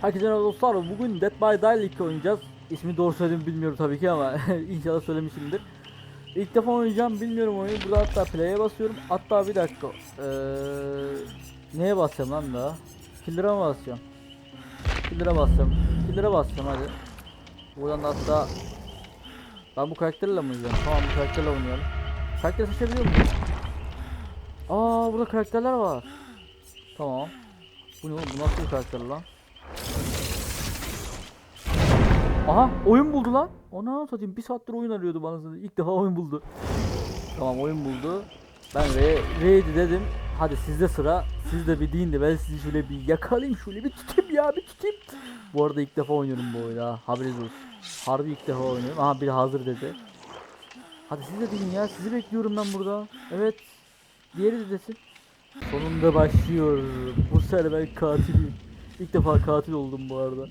Herkese merhaba dostlar. Bugün Dead by Daylight oynayacağız. İsmi doğru söyledim bilmiyorum tabii ki ama inşallah söylemişimdir. İlk defa oynayacağım bilmiyorum oyunu. Burada hatta play'e basıyorum. Hatta bir dakika. Ee, neye basacağım lan daha? Killer'a mı basacağım? Killer'a basacağım. Killer'a basacağım hadi. Buradan da hatta ben bu karakterle mi oynayacağım? Tamam bu karakterle oynayalım. Karakter seçebiliyor muyum? Aa burada karakterler var. Tamam. Bu ne oğlum? Bu nasıl bir karakter lan? Aha oyun buldu lan. Ona satayım bir saattir oyun arıyordu bana. İlk defa oyun buldu. Tamam oyun buldu. Ben re ready dedim. Hadi sizde sıra. Siz de bir deyin de ben sizi şöyle bir yakalayayım şöyle bir tutayım ya bir tutayım. Bu arada ilk defa oynuyorum bu oyunu ha. Haberiniz olsun. Harbi ilk defa oynuyorum. Aha biri hazır dedi. Hadi siz de deyin ya. Sizi bekliyorum ben burada. Evet. Diğeri de desin. Sonunda başlıyor. Bu sefer ben katilim. İlk defa katil oldum bu arada.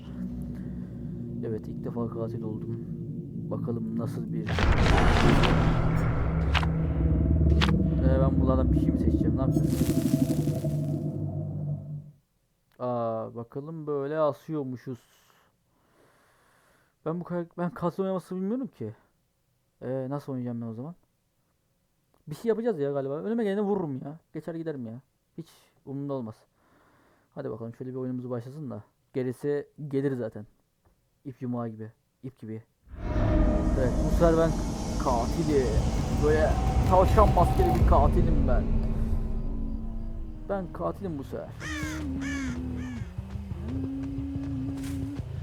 Evet ilk defa katil oldum. Bakalım nasıl bir... Ee, ben bunlardan bir şey mi seçeceğim? Ne yapacağım? Aa, bakalım böyle asıyormuşuz. Ben bu kadar ben katil oynamasını bilmiyorum ki. Ee, nasıl oynayacağım ben o zaman? Bir şey yapacağız ya galiba. Önüme geleni vururum ya. Geçer giderim ya. Hiç umurumda olmaz. Hadi bakalım şöyle bir oyunumuz başlasın da. Gerisi gelir zaten. İp yumağı gibi. ip gibi. Evet bu sefer ben katilim. Böyle tavşan maskeli bir katilim ben. Ben katilim bu sefer.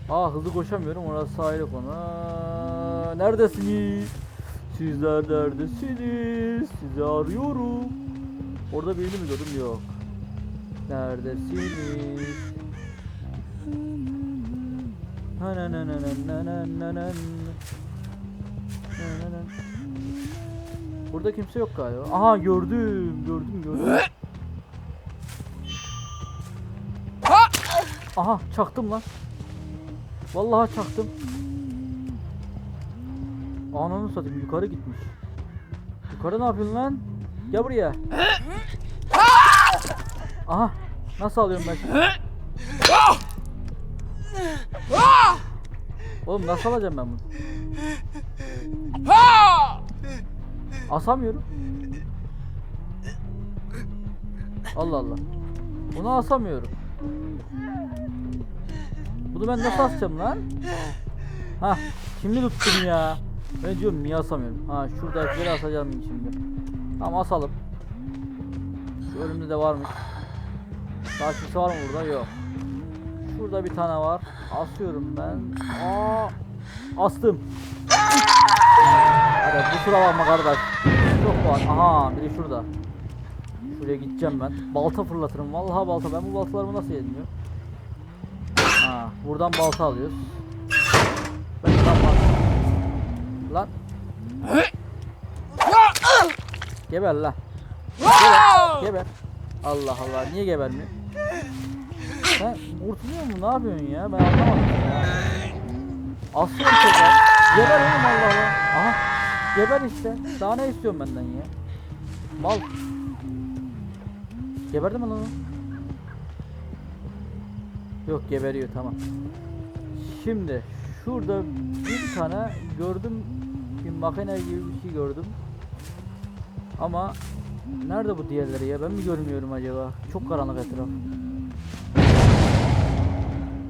Aa hızlı koşamıyorum orası ayrı konu. Neredesiniz? Sizler neredesiniz? Sizi arıyorum. Orada birini mi gördüm? Yok. Neredesiniz? Burada kimse yok galiba. Aha gördüm, gördüm, gördüm. Aha çaktım lan. Vallahi çaktım. Ananı satayım yukarı gitmiş. Yukarı ne yapıyorsun lan? Gel buraya. Aha nasıl alıyorum ben şimdi? Oğlum nasıl alacağım ben bunu? Asamıyorum. Allah Allah. Bunu asamıyorum. Bunu ben nasıl asacağım lan? Ha, şimdi tuttum ya. Ben diyorum niye asamıyorum? Ha, şuradakileri asacağım şimdi. Tamam asalım. Şu önümde de varmış. Daha kimse var mı burada? Yok. Şurada bir tane var. Asıyorum ben. Aa, astım. Hadi kusura bakma kardeş. Çok var. Aha biri şurada. Şuraya gideceğim ben. Balta fırlatırım. Vallahi balta. Ben bu baltalarımı nasıl yediniyor? Ha, buradan balta alıyoruz. Ben buradan balta. Lan. Geber lan. Geber. Geber. Allah Allah. Niye gebermiyor? Sen kurtuluyor mu? Ne yapıyorsun ya? Ben anlamadım ya. Asıyorum tekrar. Geber oğlum Allah Allah. Aha. Geber işte. Daha ne istiyorsun benden ya? Mal. Geberdi mi lan o? Yok geberiyor tamam. Şimdi şurada bir tane gördüm bir makine gibi bir şey gördüm. Ama nerede bu diğerleri ya? Ben mi görmüyorum acaba? Çok karanlık etraf.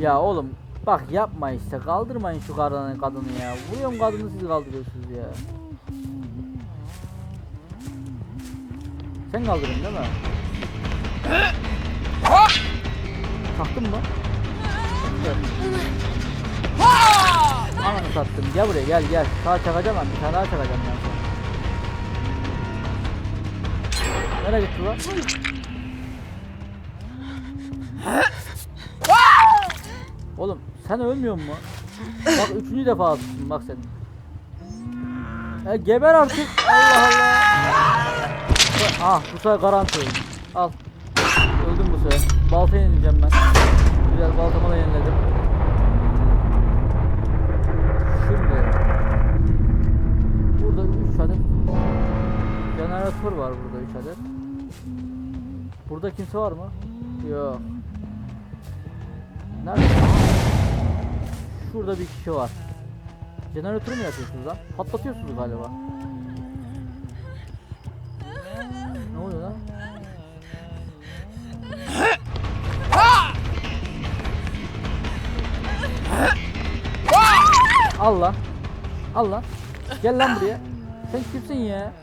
Ya oğlum bak yapma işte kaldırmayın şu kadını kadını ya. Vuruyorum kadını siz kaldırıyorsunuz ya. Sen kaldırın değil mi? Taktın mı? Ananı sattım. Gel buraya gel gel. Daha çakacağım ben. Bir tane daha çakacağım ben sana. Nereye gitti lan? Oğlum sen ölmüyor mu? Bak üçüncü defa attın bak sen. Ya geber artık. Allah Allah. Ah bu sefer garanti. Al. Öldüm bu sefer. Balta yenileceğim ben. Güzel baltamı da yeniledim. Şimdi burada 3 adet jeneratör var burada 3 adet. Burada kimse var mı? Yok. Nerede? Şurada bir kişi var. Jeneratörü mü yapıyorsunuz lan? Patlatıyorsunuz galiba. Ne oluyor lan? Al lan. Al lan. Gel lan buraya. Sen kimsin ya?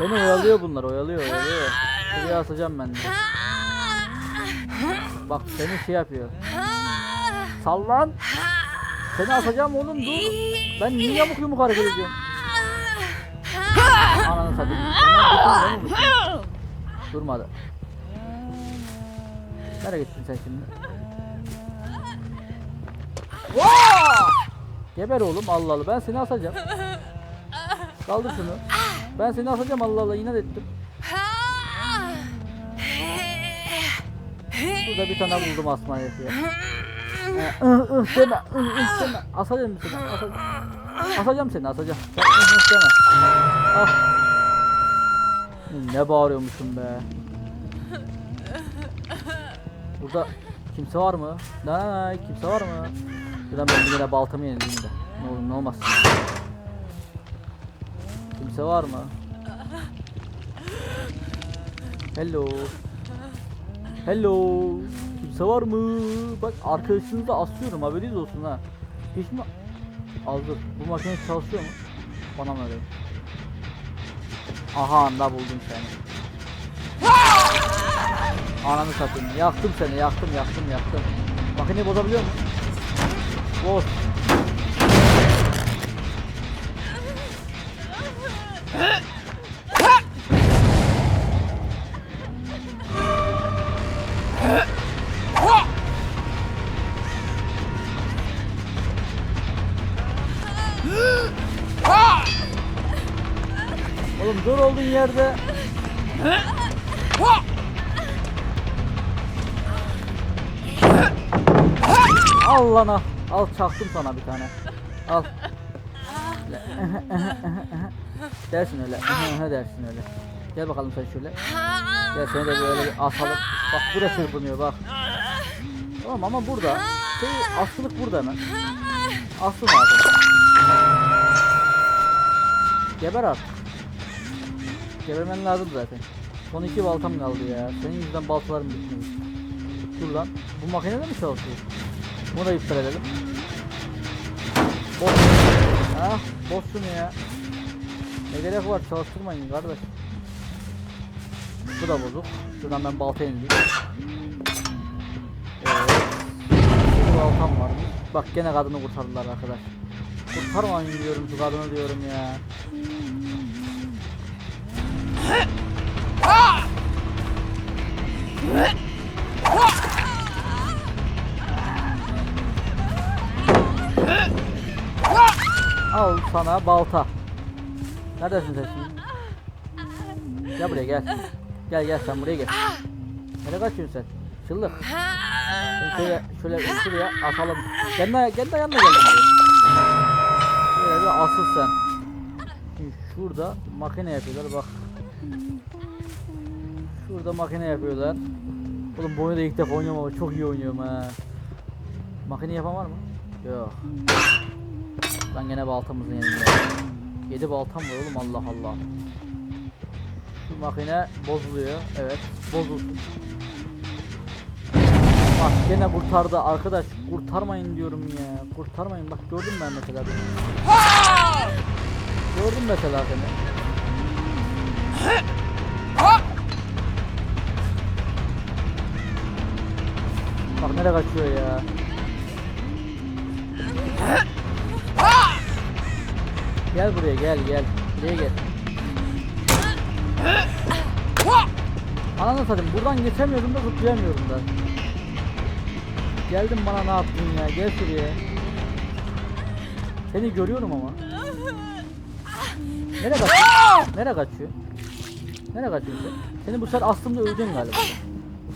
Beni oyalıyor bunlar, oyalıyor, oyalıyor. Şuraya asacağım ben de. Bak seni şey yapıyor. Sal lan. Seni asacağım oğlum dur. Ben niye yamuk yumuk hareket ediyorum? Ananı satayım. Durmadı. Nereye gittin sen şimdi? Geber oğlum Allah Allah ben seni asacağım. Kaldır şunu. Ben seni asacağım Allah Allah inat ettim. Burada bir tane buldum asma yapıyor. Ih ih deme, ih ih deme. Asacağım seni, asacağım. Asacağım seni, asacağım. Sen ih. Ah. Ne bağırıyormuşum be. Burada kimse var mı? Ne, kimse var mı? Şuradan ben yine baltamı yenileyim de. Ne olur ne olmaz. Kimse var mı? Hello. Hello. Kimse var mı? Bak arkadaşınızı asıyorum haberiniz olsun ha. Hiç mi? Aldır. Bu makine çalışıyor mu? Bana mı öyle? Aha anda buldum seni. Ananı satayım. Yaktım seni, yaktım, yaktım, yaktım. Makineyi bozabiliyor mu? Boz. Yerde. Al lan al. Al çaktım sana bir tane. Al. Dersin öyle. dersin öyle. Gel bakalım sen şöyle. Gel seni de böyle bir asalım. Bak burası çırpınıyor bak. Tamam ama burada. Şey, aslılık burada hemen. Asıl abi. Geber artık. Gebermen lazım zaten. Son iki baltam kaldı ya. Senin yüzünden baltalarım bitmiyor. Dur lan. Bu makine de mi çalışıyor? Bunu da iptal edelim. Boş. Ah, boş şunu ya. Ne gerek var çalıştırmayın kardeş. Bu da bozuk. Şuradan ben balta indireyim. Evet. Bir baltam var. Bak gene kadını kurtardılar arkadaş. Kurtarmayın diyorum şu kadını diyorum ya. Al sana balta. Neredesin sen şimdi? Gel buraya gel. Gel gel sen buraya gel. Nereye kaçıyorsun sen? Çıllık. Sen şöyle şöyle şuraya asalım. Gelme gelme yanına gel. Şöyle bir asıl sen. Şimdi şurada makine yapıyorlar bak. Şurada makine yapıyorlar. Oğlum bu oyunu da ilk defa oynuyorum ama çok iyi oynuyorum ha. Makine yapan var mı? Yok. Lan gene baltamızın yanında. 7 baltam var oğlum Allah Allah. Şu makine bozuluyor. Evet. Bozulsun. Bak gene kurtardı arkadaş. Kurtarmayın diyorum ya. Kurtarmayın. Bak gördün ben mesela beni. Gördün mesela seni. Bak nereye kaçıyor ya. Gel buraya gel gel. Buraya gel. Ananı satayım buradan geçemiyorum da zıplayamıyorum da. Geldim bana ne yaptın ya gel şuraya. Seni görüyorum ama. Nereye kaçıyor? Nereye kaçıyor? Nereye kaçıyorsun sen? Seni bu sefer aslında öldün galiba.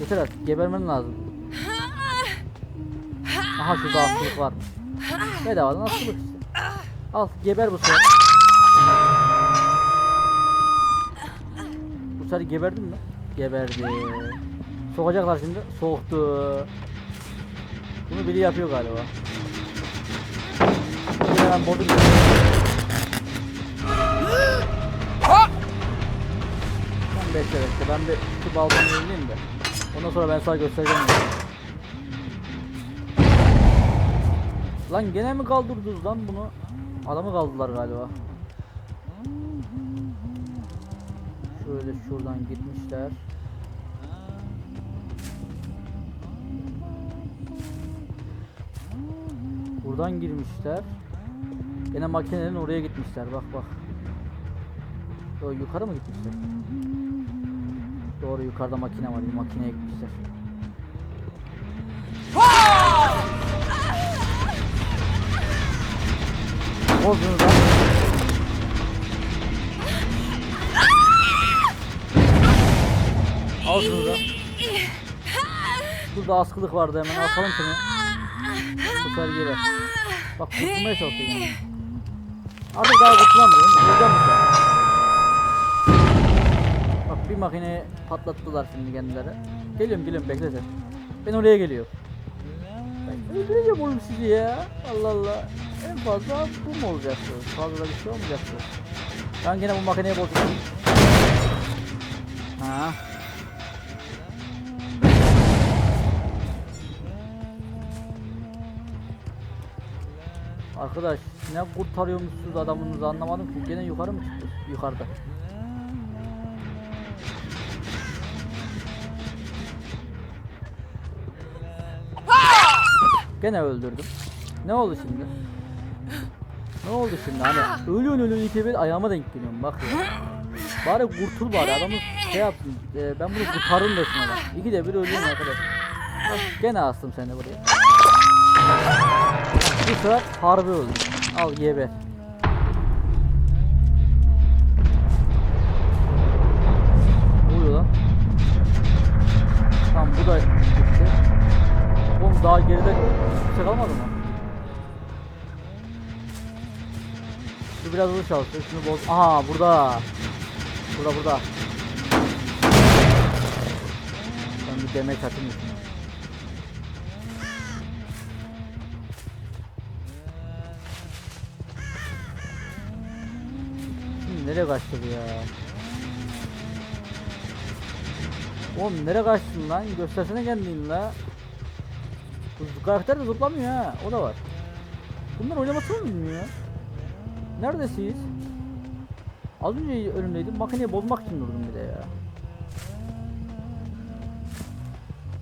Yeter artık gebermen lazım. Aha şurada hastalık var. Bedavadan hastalık işte. Al geber bu sefer. Bu sefer geberdin mi? Geberdi. Sokacaklar şimdi. Soktu. Bunu biri yapıyor galiba. Biri hemen bodu bekle bekle. Ben bir şu balkonu yenileyim de. Ondan sonra ben sana göstereceğim. ya. Lan gene mi kaldırdınız lan bunu? Adamı kaldılar galiba. Şöyle şuradan gitmişler. Buradan girmişler. Gene makinelerin oraya gitmişler. Bak bak. Yukarı mı gitmişler? Doğru yukarıda makine var. Makineye gitmişler. Bozdunuz lan. Al şunu da. Burada askılık vardı hemen atalım seni. Bu sefer geber. Bak kurtulmaya çalışıyor yani. Artık daha kurtulamıyorum. Vuracağım bu sefer. Bak bir makineyi patlattılar şimdi kendileri. Geliyorum geliyorum bekle. Ben oraya geliyorum. Ben öldüreceğim oğlum sizi ya. Allah Allah. En fazla bu mu olacaktı? Fazla bir şey olmayacaktı. Ben yine bu makineyi bozacağım. Ha. Arkadaş ne kurtarıyormuşsunuz adamınızı anlamadım ki. Gene yukarı mı çıktı? Yukarıda. Gene öldürdüm. Ne oldu şimdi? Ne oldu şimdi hani ölüyorsun ölüyorsun iki bir ayağıma denk geliyorum bak ya. Bari kurtul bari adamı şey yapsın e, ben bunu kurtarırım desin adam. İki de bir ölüyorum arkadaş. Gene astım seni buraya. Bu sefer harbi öldüm. Al ye daha geride kimse kalmadı mı? Şu biraz hızlı çalışıyor. Şunu boz. Aha burada. Burada burada. Ben bir demet atayım. nereye kaçtı bu ya? Oğlum nereye kaçtın lan? Göstersene kendini la. Karakter de zıplamıyor ha. O da var. Bunlar oynamasını mı bilmiyor? Neredesiniz? Az önce önümdeydim. Makineyi bozmak için durdum bir de ya.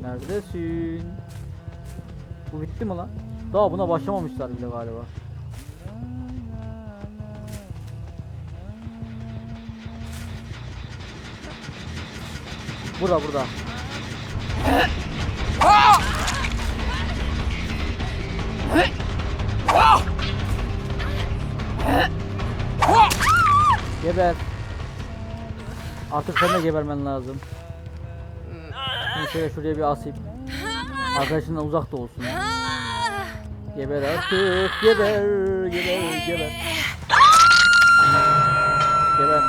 Neredesin? Bu bitti mi lan? Daha buna başlamamışlar bile galiba. Burada burada. Geber. Artık sen de gebermen lazım. Şimdi şöyle şuraya bir asayım. Arkadaşından uzak da olsun. Geber artık. Geber. Geber. Geber. Geber.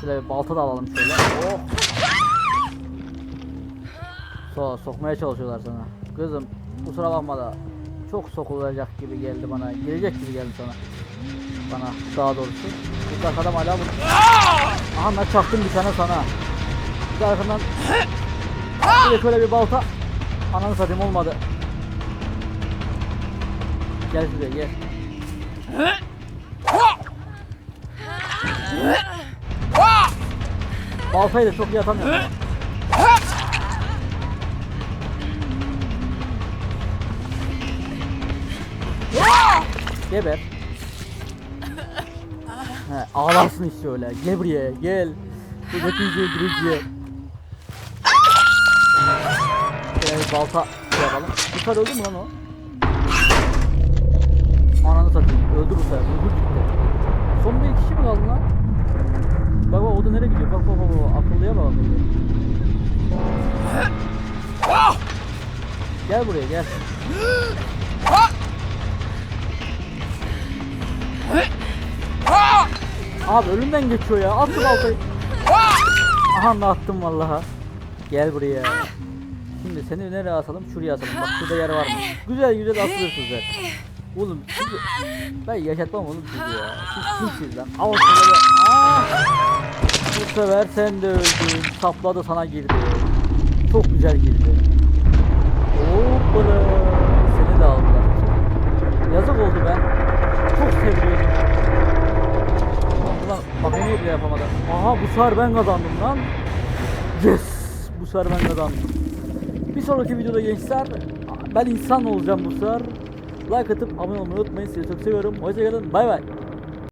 Şöyle bir balta da alalım şöyle. Oh. So, sokmaya çalışıyorlar sana. Kızım kusura bakma da çok sokulacak gibi geldi bana. Girecek gibi geldi sana. Bana daha doğrusu. Bu adam hala bu. Aha ben çaktım bir tane sana. Bir de arkamdan bir şöyle bir balta. Ananı satayım olmadı. Gel şuraya gel. Baltayı da çok iyi atamıyorum. Geber. He, ağlarsın işte öyle. Gel buraya gel. Bu gireceği. Şöyle bir balta şey yapalım. Bu sefer öldü mü lan o? Ananı satayım. Öldü bu sefer. Öldü gitti. Son bir kişi mi kaldı lan? Bak bak o da nereye gidiyor? Bak bak bak. bak. Akıllıya bak akıllıya. Gel buraya gel. Abi ölümden geçiyor ya. At şu baltayı. Aha ne attım vallaha. Gel buraya. Şimdi Seni nereye asalım? Şuraya asalım. Bak şurada yer var mı? Güzel güzel asılırsınız zaten. Oğlum sizi... Ben yaşatmam oğlum sizi ya. Siz kimsiniz lan? Al. Aa! Bu sefer sen de öldün. Sapladı sana girdi. Çok güzel girdi. Hoppala. Seni de aldılar. Yazık oldu ben. Çok seviyordum. Ulan bak onu bile yapamadım. Aha bu sefer ben kazandım lan. Yes. Bu sefer ben kazandım. Bir sonraki videoda gençler ben insan olacağım bu sefer. Like atıp abone olmayı unutmayın. Sizi çok seviyorum. Hoşçakalın. Bay bay.